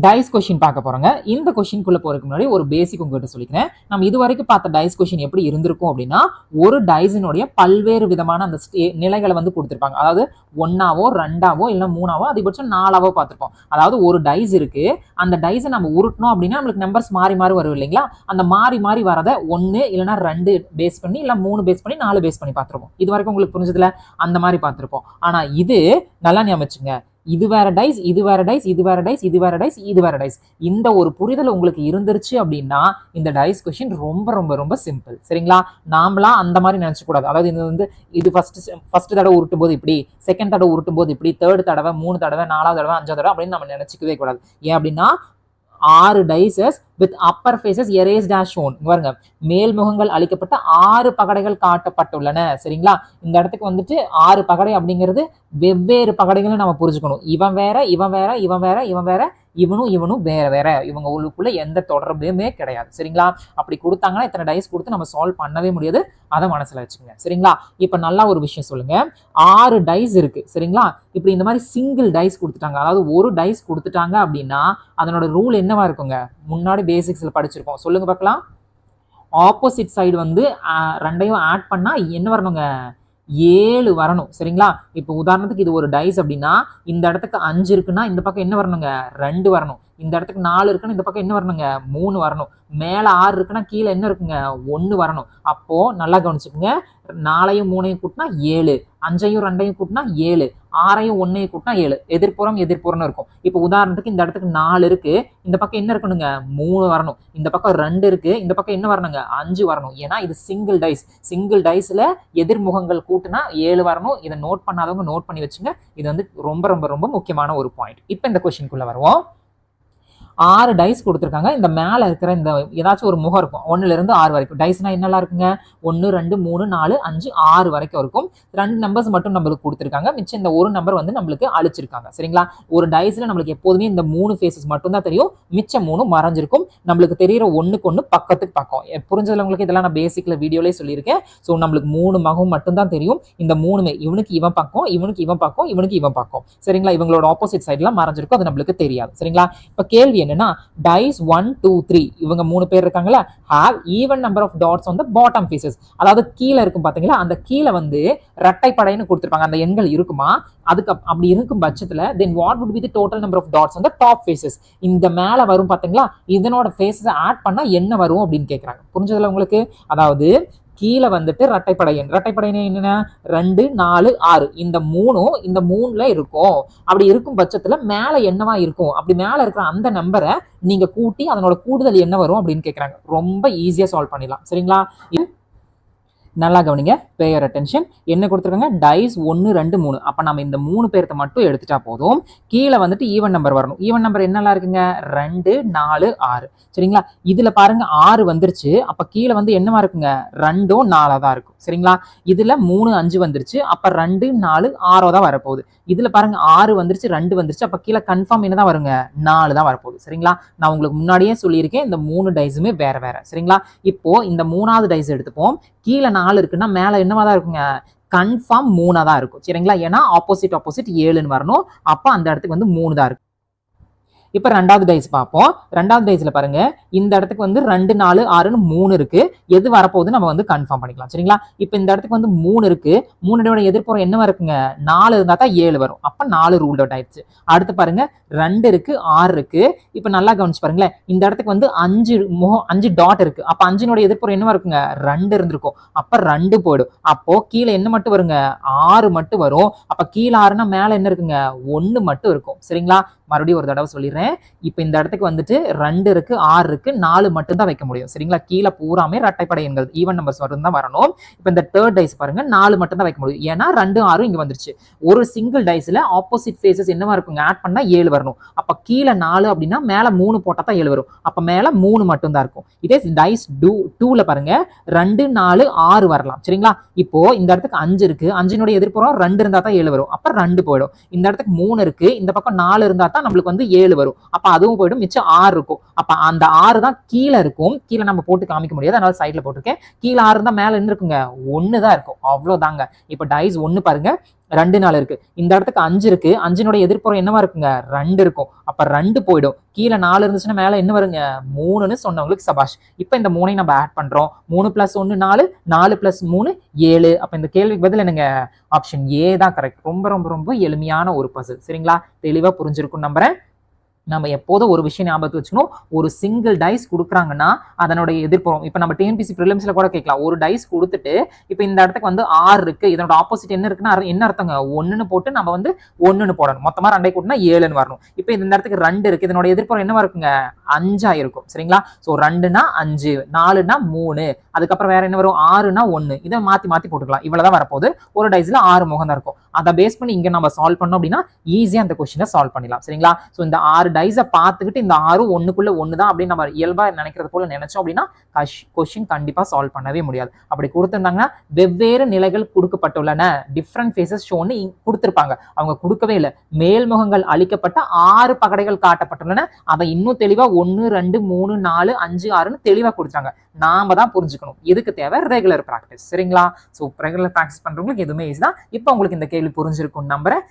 Dies question பார்க்க போகிறோங்க இந்த கொஷின்குள்ளே போகிறதுக்கு முன்னாடி ஒரு பேசிக் உங்ககிட்ட சொல்லிக்கிறேன். நம்ம இது வரைக்கும் பார்த்த டைஸ் கொஷின் எப்படி இருந்திருக்கும் அப்படின்னா ஒரு டைஸினுடைய பல்வேறு விதமான அந்த ஸ்டே- நிலைகளை வந்து கொடுத்துருப்பாங்க. அதாவது ஒன்றாவோ ரெண்டாவோ இல்லை மூணாவோ அதிகபட்சம் நாலாவோ பார்த்துருப்போம். அதாவது ஒரு டைஸ் இருக்குது அந்த டைஸை நம்ம உருட்டணும் அப்படின்னா நம்மளுக்கு நம்பர்ஸ் மாறி மாறி வரும் இல்லைங்களா? அந்த மாறி மாறி வரதை ஒன்று இல்லைன்னா ரெண்டு பேஸ் பண்ணி இல்லை மூணு பேஸ் பண்ணி நாலு பேஸ் பண்ணி பார்த்துருப்போம். இது வரைக்கும் உங்களுக்கு புரிஞ்சதுல? அந்த மாதிரி பார்த்துருப்போம். ஆனால் இது நல்லா ஞாபகம் இது வேற டைஸ் இது வேற டைஸ் இது வேற டைஸ் இது வேற டைஸ் இது வேற டைஸ் இந்த ஒரு புரிதல் உங்களுக்கு இருந்துருச்சு அப்படின்னா இந்த டைஸ் கொஷின் ரொம்ப ரொம்ப ரொம்ப சிம்பிள் சரிங்களா? நாமளாம் அந்த மாதிரி நினச்சக்கூடாது கூடாது. அதாவது இது வந்து இது ஃபர்ஸ்ட் ஃபர்ஸ்ட் தடவை உருட்டும் போது இப்படி செகண்ட் தடவை உருட்டும் போது இப்படி தேர்ட் தடவை மூணு தடவை நாலாவது தடவை அஞ்சாவது தடவை அப்படின்னு நம்ம நினைச்சிக்கவே கூடாது. ஏன் அப்படின்னா ஆறு dices with upper faces erase dash shown பாருங்க. மேல் முகங்கள் அளிக்கப்பட்ட ஆறு பகடைகள் காட்டப்பட்டுள்ளன. சரிங்களா? இந்த இடத்துக்கு வந்துட்டு ஆறு பகடை அப்படிங்கிறது வெவ்வேறு பகடைகளை நம்ம புரிஞ்சுக்கணும். இவன் வேற இவன் வேற இவன் வேற இவன் வேற இவனும் இவனும் வேற வேற. இவங்க உள்ளுக்குள்ள எந்த தொடர்புமே கிடையாது. சரிங்களா? அப்படி கொடுத்தாங்கன்னா இத்தனை டைஸ் கொடுத்து நம்ம சால்வ் பண்ணவே முடியாது. அதை மனசுல வச்சுக்கோங்க. சரிங்களா? இப்ப நல்லா ஒரு விஷயம் சொல்லுங்க. ஆறு டைஸ் இருக்கு. சரிங்களா? இப்படி இந்த மாதிரி சிங்கிள் டைஸ் கொடுத்துட்டாங்க. அதாவது ஒரு டைஸ் கொடுத்துட்டாங்க அப்படின்னா அதனோட ரூல் என்னவா இருக்குங்க? முன்னாடி பேசிக்ஸ்ல படிச்சிருக்கோம். சொல்லுங்க பார்க்கலாம். ஆப்போசிட் சைடு வந்து ரெண்டையும் ஆட் பண்ணா என்ன வரணுங்க? ஏழு வரணும். சரிங்களா? இப்போ உதாரணத்துக்கு இது ஒரு டைஸ் அப்படின்னா இந்த இடத்துக்கு அஞ்சு இருக்குன்னா இந்த பக்கம் என்ன வரணுங்க? ரெண்டு வரணும். இந்த இடத்துக்கு நாலு இருக்குன்னா இந்த பக்கம் என்ன வரணுங்க? மூணு வரணும். மேலே ஆறு இருக்குன்னா கீழே என்ன இருக்குங்க? ஒன்று வரணும். அப்போ நல்லா கவனிச்சுக்கோங்க. நாலையும் மூணையும் கூட்டினா ஏழு. அஞ்சையும் ரெண்டையும் கூட்டினா ஏழு. ஆறையும் ஒன்னையும் கூட்டினா ஏழு. எதிர்ப்புறம் எதிர்ப்புறம்னு இருக்கும். இப்போ உதாரணத்துக்கு இந்த இடத்துக்கு நாலு இருக்கு. இந்த பக்கம் என்ன இருக்கணுங்க மூணு வரணும். இந்த பக்கம் ரெண்டு இருக்கு. இந்த பக்கம் என்ன வரணுங்க? அஞ்சு வரணும். ஏன்னா இது சிங்கிள் டைஸ் சிங்கிள் டைஸ்ல எதிர்முகங்கள் கூட்டினா ஏழு வரணும். இதை நோட் பண்ணாதவங்க நோட் பண்ணி வச்சுங்க. இது வந்து ரொம்ப ரொம்ப ரொம்ப முக்கியமான ஒரு பாயிண்ட் இப்போ இந்த கொஸ்டின்குள்ள வருவோம். ஆறு டைஸ் கொடுத்துருக்காங்க. இந்த மேலே இருக்கிற இந்த ஏதாச்சும் ஒரு முகம் இருக்கும். ஒன்றுலேருந்து ஆறு வரைக்கும். டைஸ்னால் என்னெல்லாம் இருக்குங்க? ஒன்று ரெண்டு மூணு நாலு அஞ்சு ஆறு வரைக்கும் இருக்கும். ரெண்டு நம்பர்ஸ் மட்டும் நம்மளுக்கு கொடுத்துருக்காங்க. மிச்சம் இந்த ஒரு நம்பர் வந்து நம்மளுக்கு அழிச்சிருக்காங்க. சரிங்களா? ஒரு டைஸில் நம்மளுக்கு எப்போதுமே இந்த மூணு ஃபேஸஸ் மட்டும் தான் தெரியும். மிச்சம் மூணு மறைஞ்சிருக்கும். நம்மளுக்கு தெரியிற ஒன்றுக்கு ஒன்று பக்கத்துக்கு பக்கம். எ- உங்களுக்கு இதெல்லாம் நான் பேசிக்கில் வீடியோலேயே சொல்லியிருக்கேன். ஸோ நம்மளுக்கு மூணு மகம் மட்டும்தான் தெரியும். இந்த மூணுமே இவனுக்கு இவன் பக்கம் இவனுக்கு இவன் பக்கம் இவனுக்கு இவன் பக்கம். சரிங்களா? இவங்களோட ஆப்போசிட் சைட்லாம் மறைஞ்சிருக்கும். அது நம்மளுக்கு தெரியாது. சரிங்களா? இப்போ கேள்வி என்னன்னா டைஸ் ஒன் டூ த்ரீ இவங்க மூணு பேர் இருக்காங்களா have even number of dots on the bottom faces அதாவது கீழே இருக்கும் பாத்தீங்களா அந்த கீழே வந்து ரெட்டைப்படைன்னு கொடுத்துருப்பாங்க. அந்த எண்கள் இருக்குமா? அதுக்கு அப்படி இருக்கும் பட்சத்தில் then what would be the total number of dots on top faces இந்த மேலே வரும் பாத்தீங்களா இதனோட ஃபேஸஸ் ஆட் பண்ணா என்ன வரும் அப்படின்னு கேட்குறாங்க புரிஞ்சதுல உங்களுக்கு? அதாவது கீழே வந்துட்டு ரெட்டைப்படை எண். ரெட்டைப்படை எண் என்னென்ன ரெண்டு நாலு ஆறு. இந்த மூணும் இந்த மூணுல இருக்கும். அப்படி இருக்கும் பட்சத்துல மேல என்னவா இருக்கும்? அப்படி மேல இருக்கிற அந்த நம்பரை நீங்க கூட்டி அதனோட கூடுதல் என்ன வரும் அப்படின்னு கேட்குறாங்க ரொம்ப ஈஸியா சால்வ் பண்ணிடலாம். சரிங்களா? இது நல்லா கவனிங்க பேயர் அட்டென்ஷன் என்ன கொடுத்துருக்காங்க? டைஸ் ஒன்று ரெண்டு மூணு. அப்போ நம்ம இந்த மூணு பேர்த்த மட்டும் எடுத்துட்டா போதும். கீழே வந்துட்டு ஈவன் நம்பர் வரணும். ஈவன் நம்பர் என்னெல்லாம் இருக்குங்க? ரெண்டு நாலு ஆறு. சரிங்களா? இதில் பாருங்க ஆறு வந்துருச்சு. அப்போ கீழே வந்து என்னவா இருக்குங்க? ரெண்டும் நாலாக தான் இருக்கும். சரிங்களா? இதில் மூணு அஞ்சு வந்துருச்சு. அப்போ ரெண்டு நாலு ஆறோ தான் வரப்போகுது. இதில் பாருங்க ஆறு வந்துருச்சு ரெண்டு வந்துருச்சு. அப்போ கீழே கன்ஃபார்ம் என்ன தான் வருங்க? நாலு தான் வரப்போகுது. சரிங்களா? நான் உங்களுக்கு முன்னாடியே சொல்லியிருக்கேன் இந்த மூணு டைஸுமே வேற வேற. சரிங்களா? இப்போ இந்த மூணாவது டைஸ் எடுத்துப்போம். கீழே நாலு இருக்குன்னா மேலே என்னவா தான் இருக்குங்க? கன்ஃபார்ம் மூணாக தான் இருக்கும். சரிங்களா? ஏன்னா ஆப்போசிட் ஆப்போசிட் ஏழுன்னு வரணும். அப்போ அந்த இடத்துக்கு வந்து மூணு தான் இருக்கும். இப்போ ரெண்டாவது டைஸ் பார்ப்போம். ரெண்டாவது டைஸ்ல பாருங்க இந்த இடத்துக்கு வந்து ரெண்டு நாலு ஆறுன்னு மூணு இருக்கு. எது வரப்போகுது நம்ம வந்து கன்ஃபார்ம் பண்ணிக்கலாம். சரிங்களா? இப்போ இந்த இடத்துக்கு வந்து மூணு இருக்கு. மூணுடைய எதிர்ப்புறம் என்னவா இருக்குங்க? நாலு இருந்தா தான் ஏழு வரும். அப்போ நாலு ரூல் அவுட் ஆயிடுச்சு. அடுத்து பாருங்க ரெண்டு இருக்கு ஆறு இருக்கு. இப்போ நல்லா கவனிச்சு பாருங்களேன். இந்த இடத்துக்கு வந்து அஞ்சு முகம் அஞ்சு டாட் இருக்கு. அப்போ அஞ்சினுடைய எதிர்ப்புறம் என்னவா இருக்குங்க? ரெண்டு இருந்திருக்கும். அப்ப ரெண்டு போயிடும். அப்போ கீழே என்ன மட்டும் வருங்க? ஆறு மட்டும் வரும். அப்ப கீழே ஆறுனா மேல என்ன இருக்குங்க? ஒன்று மட்டும் இருக்கும். சரிங்களா? மறுபடியும் ஒரு தடவை சொல்லிடுறேன். இப்போ இந்த இடத்துக்கு வந்துட்டு ரெண்டு இருக்கு ஆறு இருக்கு நாலு மட்டும் தான் வைக்க முடியும். சரிங்களா? கீழே பூராமே ரட்டைப்படை எண்கள். ஈவன் நம்பர்ஸ் மட்டும் தான் வரணும். இப்போ இந்த தேர்ட் டைஸ் பாருங்க நாலு மட்டும் தான் வைக்க முடியும். ஏன்னா ரெண்டு ஆறும் இங்கே வந்துருச்சு. ஒரு சிங்கிள் டைஸ்ல ஆப்போசிட் ஃபேஸஸ் என்னவா இருக்குங்க? ஆட் பண்ணா ஏழு வரணும். அப்ப கீழே நாலு அப்படின்னா மேல மூணு போட்டா தான் ஏழு வரும். அப்ப மேல மூணு மட்டும் தான் இருக்கும். இதே டைஸ் டூ டூல பாருங்க ரெண்டு நாலு ஆறு வரலாம். சரிங்களா? இப்போ இந்த இடத்துக்கு அஞ்சு இருக்கு. அஞ்சினுடைய எதிர்ப்புறம் ரெண்டு இருந்தா தான் ஏழு வரும். அப்ப ரெண்டு போயிடும். இந்த இடத்துக்கு மூணு இருக்கு. இந்த பக்கம் நாலு இருந்தா தான் நம்மளுக்கு வந்து ஏழு வரும். அப்போ அதுவும் போயிடும். மிச்சம் ஆறு இருக்கும். அப்ப அந்த ஆறு தான் கீழே இருக்கும். கீழே நம்ம போட்டு காமிக்க முடியாது. அதனால சைடில் போட்டிருக்கேன். கீழே ஆறு இருந்தா மேல இருக்குங்க ஒன்று தான் இருக்கும். அவ்வளவுதாங்க. இப்போ டைஸ் ஒன்று பாருங்க. ரெண்டு நாள் இருக்கு. இந்த இடத்துக்கு அஞ்சு இருக்கு. அஞ்சினுடைய எதிர்ப்புறம் என்னவா இருக்குங்க? ரெண்டு இருக்கும். அப்ப ரெண்டு போயிடும். கீழே நாலு இருந்துச்சுன்னா மேல என்ன வருங்க? மூணுன்னு சொன்னவங்களுக்கு சபாஷ். இப்போ இந்த மூணையும் நம்ம ஆட் பண்றோம். மூணு பிளஸ் ஒன்று நாலு நாலு பிளஸ் மூணு ஏழு. அப்ப இந்த கேள்விக்கு பதில் என்னங்க? ஆப்ஷன் ஏ தான் கரெக்ட் ரொம்ப ரொம்ப ரொம்ப எளிமையான ஒரு பசில் சரிங்களா? தெளிவா புரிஞ்சிருக்கும் நம்புறேன். நம்ம எப்போதும் ஒரு விஷயம் ஞாபகத்து வச்சுக்கணும். ஒரு சிங்கிள் டைஸ் கொடுக்குறாங்கன்னா அதனுடைய எதிர்ப்புறம் இப்போ நம்ம டிஎன்பிசி ப்ரிலிம்ஸில் கூட கேட்கலாம். ஒரு டைஸ் கொடுத்துட்டு இப்போ இந்த இடத்துக்கு வந்து ஆறு இருக்கு இதனோட ஆப்போசிட் என்ன இருக்குன்னா என்ன அர்த்தங்க? ஒன்றுன்னு போட்டு நம்ம வந்து ஒன்றுன்னு போடணும். மொத்தமாக ரெண்டை கூட்டினா ஏழுன்னு வரணும். இப்போ இந்த இடத்துக்கு ரெண்டு இருக்கு இதனோட எதிர்ப்புறம் என்னவா இருக்குங்க? அஞ்சா இருக்கும். சரிங்களா? ஸோ ரெண்டுனா அஞ்சு நாலுனா மூணு அதுக்கப்புறம் வேற என்ன வரும்? ஆறுனா ஒன்று இதை மாற்றி மாற்றி போட்டுக்கலாம். இவ்வளோதான் வரப்போகுது. ஒரு டைஸில் ஆறு முகம் தான் இருக்கும். அதை பேஸ் பண்ணி இங்கே நம்ம சால்வ் பண்ணோம் அப்படின்னா ஈஸியாக அந்த கொஸ்டினை சால்வ் பண்ணிடலாம். சரிங்களா? ஸோ இந்த ஆறு டைஸை பார்த்துக்கிட்டு இந்த ஆறும் ஒன்றுக்குள்ளே ஒன்று தான் அப்படின்னு நம்ம இயல்பாக நினைக்கிறது போல நினைச்சோம் அப்படின்னா கொஷ் கொஷின் கண்டிப்பாக சால்வ் பண்ணவே முடியாது. அப்படி கொடுத்துருந்தாங்கன்னா வெவ்வேறு நிலைகள் கொடுக்கப்பட்டுள்ளன. டிஃப்ரெண்ட் ஃபேஸஸ் ஷோன்னு கொடுத்துருப்பாங்க. அவங்க கொடுக்கவே இல்லை. மேல்முகங்கள் அளிக்கப்பட்ட ஆறு பகடைகள் காட்டப்பட்டுள்ளன. அதை இன்னும் தெளிவாக ஒன்று ரெண்டு மூணு நாலு அஞ்சு ஆறுன்னு தெளிவாக கொடுத்தாங்க நாம தான் புரிஞ்சுக்கணும். இதுக்கு தேவை ரெகுலர் ப்ராக்டிஸ் சரிங்களா? ஸோ ரெகுலர் ப்ராக்டிஸ் பண்ணுறவங்களுக்கு எதுவுமே ஈஸி தான். இப்போ உங்களுக்கு இந்த கேள்வி புரிஞ்சிருக்கும் நம்புறேன்.